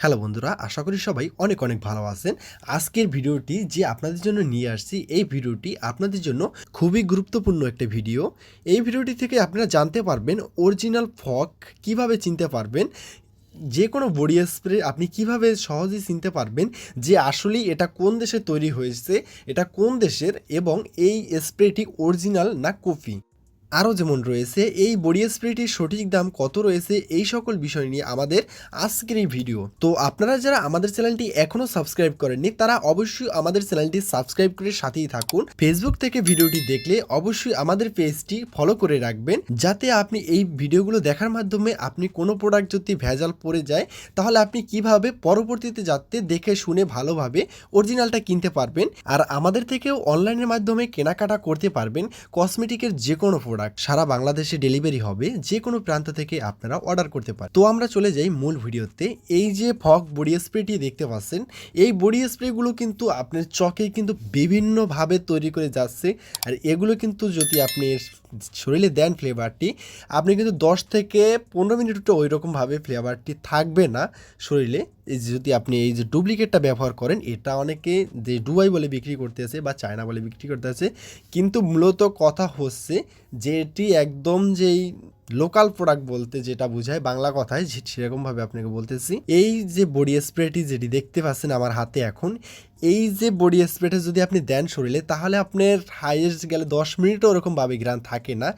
Hello বন্ধুরা, আশা করি সবাই অনেক অনেক ভালো আছেন। আজকের ভিডিওটি যে আপনাদের জন্য নিয়ে আসছি, এই ভিডিওটি আপনাদের জন্য খুবই গুরুত্বপূর্ণ একটা ভিডিও। এই ভিডিওটি থেকে আপনারা জানতে পারবেন অরিজিনাল ফক কীভাবে চিনতে পারবেন, যে কোনো বডি স্প্রে আপনি কীভাবে সহজেই চিনতে পারবেন যে আসলেই এটা কোন দেশে তৈরি হয়েছে, এটা কোন দেশের এবং এই স্প্রেটি অরিজিনাল না কপি। আরও যেমন রয়েছে, এই বডি স্প্রেটির সঠিক দাম কত রয়েছে, এই সকল বিষয় নিয়ে আমাদের আজকের এই ভিডিও। তো আপনারা যারা আমাদের চ্যানেলটি এখনও সাবস্ক্রাইব করেননি, তারা অবশ্যই আমাদের চ্যানেলটি সাবস্ক্রাইব করে সাথেই থাকুন। ফেসবুক থেকে ভিডিওটি দেখলে অবশ্যই আমাদের পেজটি ফলো করে রাখবেন, যাতে আপনি এই ভিডিওগুলো দেখার মাধ্যমে আপনি কোনো প্রোডাক্ট যদি ভেজাল পড়ে যায়, তাহলে আপনি কীভাবে পরবর্তীতে যাতে দেখে শুনে ভালোভাবে অরিজিনালটা কিনতে পারবেন। আর আমাদের থেকেও অনলাইনের মাধ্যমে কেনাকাটা করতে পারবেন, কসমেটিকের যে কোনো প্রোডাক্ট। সারা বাংলাদেশে ডেলিভারি হবে যে কোনো প্রান্ত থেকে আপনারা অর্ডার করতে পারেন তো আমরা চলে যাই মূল ভিডিওতে। এই যে ফক বডি স্প্রেটি দেখতে পাচ্ছেন, এই বডি স্প্রেগুলো কিন্তু আপনার চকে কিন্তু বিভিন্নভাবে তৈরি করে যাচ্ছে, আর এগুলো কিন্তু যদি আপনি শরীরে দেন ফ্লেভারটি আপনি কিন্তু দশ থেকে পনেরো মিনিটটা ওই রকমভাবে ফ্লেভারটি থাকবে না শরীরে। যদি আপনি এই যে ডুপ্লিকেটটা ব্যবহার করেন, এটা অনেকে যে ডুবাই বলে বিক্রি করতে আছে বা চায়না বলে বিক্রি করতে আছে, কিন্তু মূলত কথা হচ্ছে যে এটি একদম যেই লোকাল প্রোডাক্ট বলতে যেটা বোঝায় বাংলা কথায় সেরকম সেরকমভাবে আপনাকে বলতেছি। এই যে বডি স্প্রেটি যেটি দেখতে পাচ্ছেন আমার হাতে এখন, এই যে বডি স্প্রেটা যদি আপনি দেন শরীরে, তাহলে আপনার হাইয়েস্ট গেলে দশ মিনিটও ওরকমভাবে গ্রান থাকে না।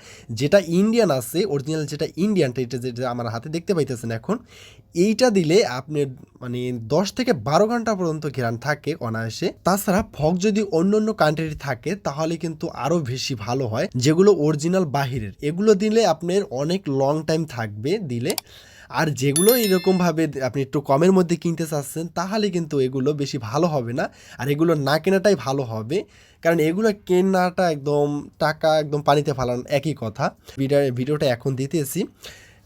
যেটা ইন্ডিয়ান আছে অরিজিনাল যেটা ইন্ডিয়ানটা এটা যেটা আমার হাতে দেখতে পাইতেছেন এখন, এইটা দিলে আপনি মানে দশ থেকে বারো ঘণ্টা পর্যন্ত ঘ্রাণ থাকে অনায়াসে। তাছাড়া ফগ যদি অন্য অন্য কান্ট্রি থাকে, তাহলে কিন্তু আরও বেশি ভালো হয়, যেগুলো অরিজিনাল বাহিরের। এগুলো দিলে আপনার অনেক লং টাইম থাকবে দিলে। আর যেগুলো এরকমভাবে আপনি একটু কমের মধ্যে কিনতে চাচ্ছেন, তাহলে কিন্তু এগুলো বেশি ভালো হবে না। আর এগুলো না কেনাটাই ভালো হবে। কারণ এগুলো কেনাটা একদম টাকা একদম পানিতে ফালানো একই কথা। ভিডিও ভিডিওটা এখন দিতেছি।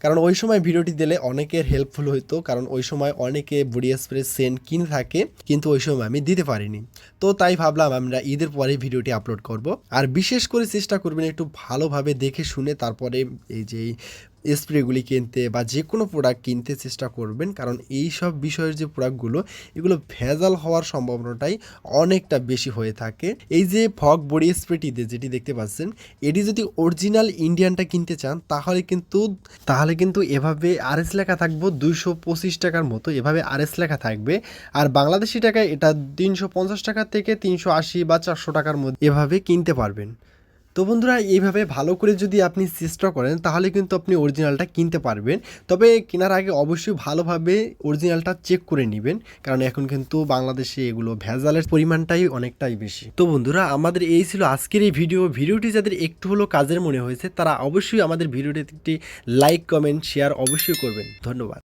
কারণ ওই সময় ভিডিওটি দিলে অনেকের হেল্পফুল হইতো, কারণ ওই সময় অনেকে বডি স্প্রে সেন্ট কিনে থাকে, কিন্তু ওই সময় আমি দিতে পারিনি। তো তাই ভাবলাম আমরা ঈদের পরে ভিডিওটি আপলোড করব। আর বিশেষ করে চেষ্টা করবেন একটু ভালোভাবে দেখে শুনে তারপরে এই যে স্প্রেগুলি কিনতে বা যে কোনো প্রোডাক্ট কিনতে চেষ্টা করবেন, কারণ এই সব বিষয়ের যে প্রোডাক্টগুলো এগুলো ভেজাল হওয়ার সম্ভাবনাটাই অনেকটা বেশি হয়ে থাকে। এই যে ফগ বডি স্প্রেটিতে যেটি দেখতে পাচ্ছেন, এটি যদি অরিজিনাল ইন্ডিয়ানটা কিনতে চান, তাহলে কিন্তু তাহলে কিন্তু এভাবে আরএস লেখা থাকব দুইশো পঁচিশ টাকার মতো, এভাবে আরএস লেখা থাকবে। আর বাংলাদেশি টাকায় এটা তিনশো পঞ্চাশ টাকা থেকে তিনশো আশি বা চারশো টাকার মধ্যে এভাবে কিনতে পারবেন। তো বন্ধুরা, এইভাবে ভালো করে যদি আপনি চেষ্টা করেন, তাহলে কিন্তু আপনি অরিজিনালটা কিনতে পারবেন। তবে কেনার আগে অবশ্যই ভালোভাবে অরিজিনালটা চেক করে নেবেন, কারণ এখন কিন্তু বাংলাদেশে এগুলো ভেজালের পরিমাণটাই অনেকটাই বেশি। তো বন্ধুরা, আমাদের এই ছিল আজকের এই ভিডিও ভিডিওটি যাদের একটু হলেও কাজের মনে হয়েছে, তারা অবশ্যই আমাদের ভিডিওটি একটি লাইক কমেন্ট শেয়ার অবশ্যই করবেন। ধন্যবাদ।